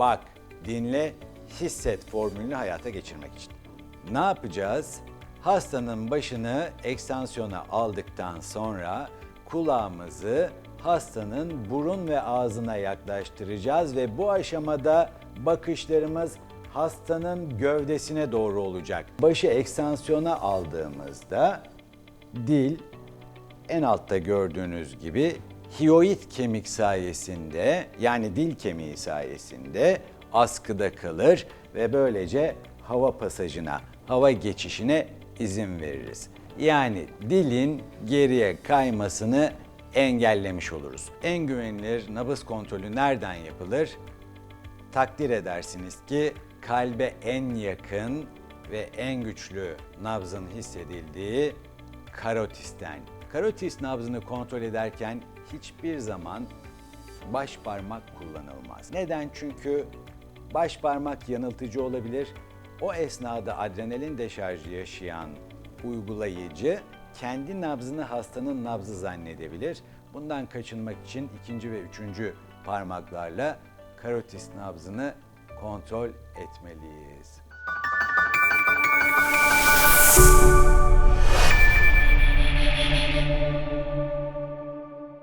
bak, dinle, hisset formülünü hayata geçirmek için. Ne yapacağız? Hastanın başını ekstansiyona aldıktan sonra kulağımızı hastanın burun ve ağzına yaklaştıracağız ve bu aşamada bakışlarımız hastanın gövdesine doğru olacak. Başı ekstansiyona aldığımızda dil en altta gördüğünüz gibi hioid kemik sayesinde yani dil kemiği sayesinde askıda kalır ve böylece hava pasajına, hava geçişine izin veririz. Yani dilin geriye kaymasını engellemiş oluruz. En güvenilir nabız kontrolü nereden yapılır? takdir edersiniz ki kalbe en yakın ve en güçlü nabzın hissedildiği karotisten. Karotis nabzını kontrol ederken hiçbir zaman baş parmak kullanılmaz. Neden? Çünkü baş parmak yanıltıcı olabilir. O esnada adrenalin deşarjı yaşayan uygulayıcı kendi nabzını hastanın nabzı zannedebilir. Bundan kaçınmak için ikinci ve üçüncü parmaklarla karotis nabzını kontrol etmeliyiz.